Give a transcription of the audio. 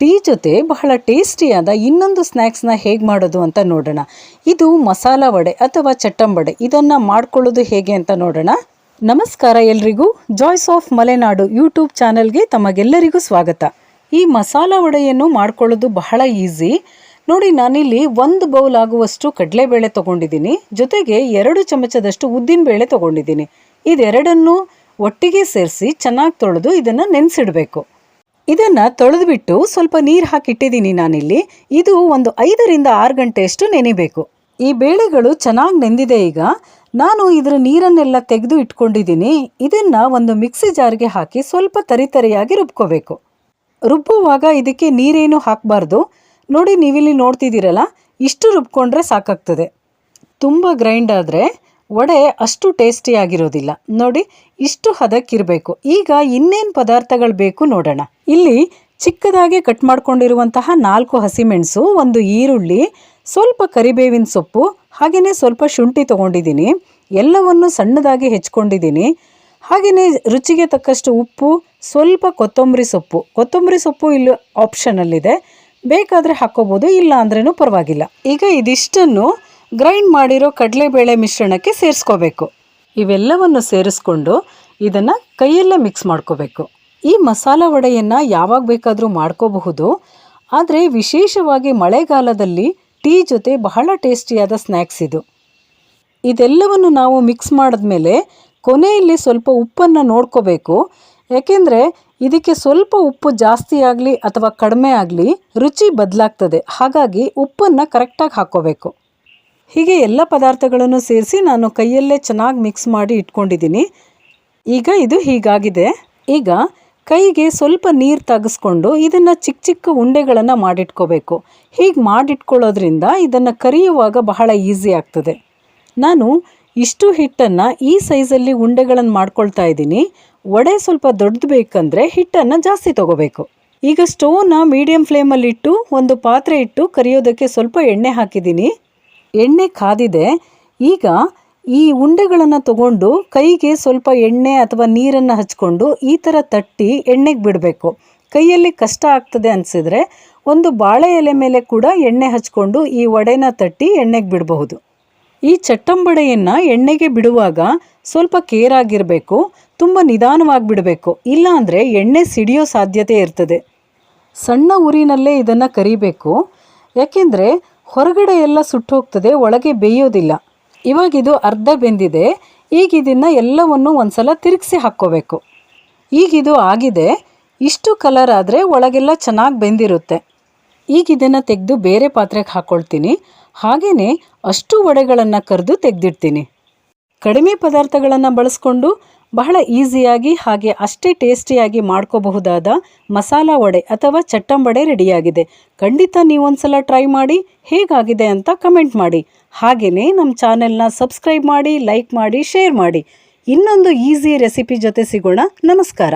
Tea ಜೊತೆ ಬಹಳ ಟೇಸ್ಟಿಯಾದ ಇನ್ನೊಂದು ಸ್ನ್ಯಾಕ್ಸ್ನ ಹೇಗೆ ಮಾಡೋದು ಅಂತ ನೋಡೋಣ. ಇದು ಮಸಾಲ ವಡೆ ಅಥವಾ ಚಟ್ಟಂಬಡೆ ಇದನ್ನು ಮಾಡ್ಕೊಳ್ಳೋದು ಹೇಗೆ ಅಂತ ನೋಡೋಣ. ನಮಸ್ಕಾರ ಎಲ್ರಿಗೂ. ಜಾಯ್ಸ್ ಆಫ್ ಮಲೆನಾಡು ಯೂಟ್ಯೂಬ್ ಚಾನಲ್ಗೆ ತಮಗೆಲ್ಲರಿಗೂ ಸ್ವಾಗತ. ಈ ಮಸಾಲ ವಡೆಯನ್ನು ಮಾಡ್ಕೊಳ್ಳೋದು ಬಹಳ ಈಸಿ. ನೋಡಿ, ನಾನಿಲ್ಲಿ ಒಂದು ಬೌಲ್ ಆಗುವಷ್ಟು ಕಡಲೆಬೇಳೆ ತಗೊಂಡಿದ್ದೀನಿ. ಜೊತೆಗೆ ಎರಡು ಚಮಚದಷ್ಟು ಉದ್ದಿನಬೇಳೆ ತೊಗೊಂಡಿದ್ದೀನಿ. ಇದೆರಡನ್ನು ಒಟ್ಟಿಗೆ ಸೇರಿಸಿ ಚೆನ್ನಾಗಿ ತೊಳೆದು ಇದನ್ನು ನೆನೆಸಿಡಬೇಕು. ಇದನ್ನು ತೊಳೆದುಬಿಟ್ಟು ಸ್ವಲ್ಪ ನೀರು ಹಾಕಿಟ್ಟಿದ್ದೀನಿ ನಾನಿಲ್ಲಿ. ಇದು ಒಂದು ಐದರಿಂದ ಆರು ಗಂಟೆಯಷ್ಟು ನೆನಿಬೇಕು. ಈ ಬೇಳೆಗಳು ಚೆನ್ನಾಗಿ ನೆಂದಿದೆ ಈಗ. ನಾನು ಇದರ ನೀರನ್ನೆಲ್ಲ ತೆಗೆದು ಇಟ್ಕೊಂಡಿದ್ದೀನಿ. ಇದನ್ನು ಒಂದು ಮಿಕ್ಸಿ ಜಾರ್ಗೆ ಹಾಕಿ ಸ್ವಲ್ಪ ತರಿತರಿಯಾಗಿ ರುಬ್ಕೋಬೇಕು. ರುಬ್ಬುವಾಗ ಇದಕ್ಕೆ ನೀರೇನು ಹಾಕಬಾರ್ದು. ನೋಡಿ ನೀವಿಲ್ಲಿ ನೋಡ್ತಿದ್ದೀರಲ್ಲ, ಇಷ್ಟು ರುಬ್ಕೊಂಡ್ರೆ ಸಾಕಾಗ್ತದೆ. ತುಂಬ ಗ್ರೈಂಡ್ ಆದರೆ ವಡೆ ಅಷ್ಟು ಟೇಸ್ಟಿಯಾಗಿರೋದಿಲ್ಲ ನೋಡಿ, ಇಷ್ಟು ಹದಕ್ಕಿರಬೇಕು. ಈಗ ಇನ್ನೇನು ಪದಾರ್ಥಗಳು ಬೇಕು ನೋಡೋಣ. ಇಲ್ಲಿ ಚಿಕ್ಕದಾಗಿ ಕಟ್ ಮಾಡ್ಕೊಂಡಿರುವಂತಹ ನಾಲ್ಕು ಹಸಿಮೆಣಸು, ಒಂದು ಈರುಳ್ಳಿ, ಸ್ವಲ್ಪ ಕರಿಬೇವಿನ ಸೊಪ್ಪು ಹಾಗೆಯೇ ಸ್ವಲ್ಪ ಶುಂಠಿ ತೊಗೊಂಡಿದ್ದೀನಿ. ಎಲ್ಲವನ್ನು ಸಣ್ಣದಾಗಿ ಹೆಚ್ಕೊಂಡಿದ್ದೀನಿ. ಹಾಗೆಯೇ ರುಚಿಗೆ ತಕ್ಕಷ್ಟು ಉಪ್ಪು, ಸ್ವಲ್ಪ ಕೊತ್ತಂಬರಿ ಸೊಪ್ಪು. ಕೊತ್ತಂಬರಿ ಸೊಪ್ಪು ಇಲ್ಲಿ ಆಪ್ಷನಲ್ಲಿದೆ ಬೇಕಾದರೆ ಹಾಕ್ಕೋಬೋದು ಇಲ್ಲ ಅಂದ್ರೂ ಪರವಾಗಿಲ್ಲ. ಈಗ ಇದಿಷ್ಟನ್ನು ಗ್ರೈಂಡ್ ಮಾಡಿರೋ ಕಡಲೆಬೇಳೆ ಮಿಶ್ರಣಕ್ಕೆ ಸೇರಿಸ್ಕೋಬೇಕು. ಇವೆಲ್ಲವನ್ನು ಸೇರಿಸ್ಕೊಂಡು ಇದನ್ನು ಕೈಯಲ್ಲೇ ಮಿಕ್ಸ್ ಮಾಡ್ಕೋಬೇಕು. ಈ ಮಸಾಲ ವಡೆಯನ್ನು ಯಾವಾಗ ಬೇಕಾದರೂ ಮಾಡ್ಕೋಬಹುದು. ಆದರೆ ವಿಶೇಷವಾಗಿ ಮಳೆಗಾಲದಲ್ಲಿ ಟೀ ಜೊತೆ ಬಹಳ ಟೇಸ್ಟಿಯಾದ ಸ್ನ್ಯಾಕ್ಸ್ ಇದು. ಇದೆಲ್ಲವನ್ನು ನಾವು ಮಿಕ್ಸ್ ಮಾಡಿದ ಮೇಲೆ ಕೊನೆಯಲ್ಲಿ ಸ್ವಲ್ಪ ಉಪ್ಪನ್ನು ನೋಡ್ಕೋಬೇಕು. ಯಾಕೆಂದರೆ ಇದಕ್ಕೆ ಸ್ವಲ್ಪ ಉಪ್ಪು ಜಾಸ್ತಿ ಆಗಲಿ ಅಥವಾ ಕಡಿಮೆ ಆಗಲಿ ರುಚಿ ಬದಲಾಗ್ತದೆ. ಹಾಗಾಗಿ ಉಪ್ಪನ್ನು ಕರೆಕ್ಟಾಗಿ ಹಾಕ್ಕೋಬೇಕು. ಹೀಗೆ ಎಲ್ಲ ಪದಾರ್ಥಗಳನ್ನು ಸೇರಿಸಿ ನಾನು ಕೈಯಲ್ಲೇ ಚೆನ್ನಾಗಿ ಮಿಕ್ಸ್ ಮಾಡಿ ಇಟ್ಕೊಂಡಿದ್ದೀನಿ. ಈಗ ಇದು ಹೀಗಾಗಿದೆ. ಈಗ ಕೈಗೆ ಸ್ವಲ್ಪ ನೀರು ತೆಗೆಸ್ಕೊಂಡು ಇದನ್ನು ಚಿಕ್ಕ ಚಿಕ್ಕ ಉಂಡೆಗಳನ್ನು ಮಾಡಿಟ್ಕೋಬೇಕು. ಹೀಗೆ ಮಾಡಿಟ್ಕೊಳ್ಳೋದ್ರಿಂದ ಇದನ್ನು ಕರಿಯುವಾಗ ಬಹಳ ಈಸಿ ಆಗ್ತದೆ. ನಾನು ಇಷ್ಟು ಹಿಟ್ಟನ್ನು ಈ ಸೈಜಲ್ಲಿ ಉಂಡೆಗಳನ್ನು ಮಾಡ್ಕೊಳ್ತಾ ಇದ್ದೀನಿ. ವಡೆ ಸ್ವಲ್ಪ ದೊಡ್ಡದು ಬೇಕಂದರೆ ಹಿಟ್ಟನ್ನು ಜಾಸ್ತಿ ತಗೋಬೇಕು. ಈಗ ಸ್ಟೋವ್ನ ಮೀಡಿಯಂ ಫ್ಲೇಮಲ್ಲಿಟ್ಟು ಒಂದು ಪಾತ್ರೆ ಇಟ್ಟು ಕರಿಯೋದಕ್ಕೆ ಸ್ವಲ್ಪ ಎಣ್ಣೆ ಹಾಕಿದ್ದೀನಿ. ಎಣ್ಣೆ ಕಾದಿದೆ. ಈಗ ಈ ಉಂಡೆಗಳನ್ನು ತಗೊಂಡು ಕೈಗೆ ಸ್ವಲ್ಪ ಎಣ್ಣೆ ಅಥವಾ ನೀರನ್ನು ಹಚ್ಕೊಂಡು ಈ ಥರ ತಟ್ಟಿ ಎಣ್ಣೆಗೆ ಬಿಡಬೇಕು. ಕೈಯಲ್ಲಿ ಕಷ್ಟ ಆಗ್ತದೆ ಅನಿಸಿದರೆ ಒಂದು ಬಾಳೆ ಎಲೆ ಮೇಲೆ ಕೂಡ ಎಣ್ಣೆ ಹಚ್ಕೊಂಡು ಈ ವಡೆನ ತಟ್ಟಿ ಎಣ್ಣೆಗೆ ಬಿಡಬಹುದು. ಈ ಚಟ್ಟಂಬಡೆಯನ್ನು ಎಣ್ಣೆಗೆ ಬಿಡುವಾಗ ಸ್ವಲ್ಪ ಕೇರಾಗಿರಬೇಕು, ತುಂಬ ನಿಧಾನವಾಗಿ ಬಿಡಬೇಕು. ಇಲ್ಲಾಂದರೆ ಎಣ್ಣೆ ಸಿಡಿಯೋ ಸಾಧ್ಯತೆ ಇರ್ತದೆ. ಸಣ್ಣ ಉರಿನಲ್ಲೇ ಇದನ್ನು ಕರಿಬೇಕು. ಯಾಕೆಂದರೆ ಹೊರಗಡೆ ಎಲ್ಲ ಸುಟ್ಟು ಹೋಗ್ತದೆ, ಒಳಗೆ ಬೇಯೋದಿಲ್ಲ. ಇವಾಗಿದು ಅರ್ಧ ಬೆಂದಿದೆ, ಈಗ ಇದನ್ನು ಎಲ್ಲವನ್ನು ಒಂದ್ಸಲ ತಿರುಗಿಸಿ ಹಾಕ್ಕೋಬೇಕು. ಈಗಿದು ಆಗಿದೆ, ಇಷ್ಟು ಕಲರ್ ಆದರೆ ಒಳಗೆಲ್ಲ ಚೆನ್ನಾಗಿ ಬೆಂದಿರುತ್ತೆ. ಈಗ ಇದನ್ನು ತೆಗೆದು ಬೇರೆ ಪಾತ್ರೆಗೆ ಹಾಕ್ಕೊಳ್ತೀನಿ ಹಾಗೆಯೇ ಅಷ್ಟು ವಡೆಗಳನ್ನು ಕರೆದು ತೆಗೆದಿಡ್ತೀನಿ. ಕಡಿಮೆ ಪದಾರ್ಥಗಳನ್ನು ಬಳಸ್ಕೊಂಡು ಬಹಳ ಈಸಿಯಾಗಿ ಹಾಗೆ ಅಷ್ಟೇ ಟೇಸ್ಟಿಯಾಗಿ ಮಾಡ್ಕೋಬಹುದಾದ ಮಸಾಲ ವಡೆ ಅಥವಾ ಚಟ್ಟಂಬಡೆ ರೆಡಿಯಾಗಿದೆ. ಖಂಡಿತ ನೀವೊಂದ್ಸಲ ಟ್ರೈ ಮಾಡಿ ಹೇಗಾಗಿದೆ ಅಂತ ಕಮೆಂಟ್ ಮಾಡಿ. ಹಾಗೆಯೇ ನಮ್ಮ ಚಾನೆಲ್ನ ಸಬ್ಸ್ಕ್ರೈಬ್ ಮಾಡಿ, ಲೈಕ್ ಮಾಡಿ, ಶೇರ್ ಮಾಡಿ. ಇನ್ನೊಂದು ಈಸಿ ರೆಸಿಪಿ ಜೊತೆ ಸಿಗೋಣ. ನಮಸ್ಕಾರ.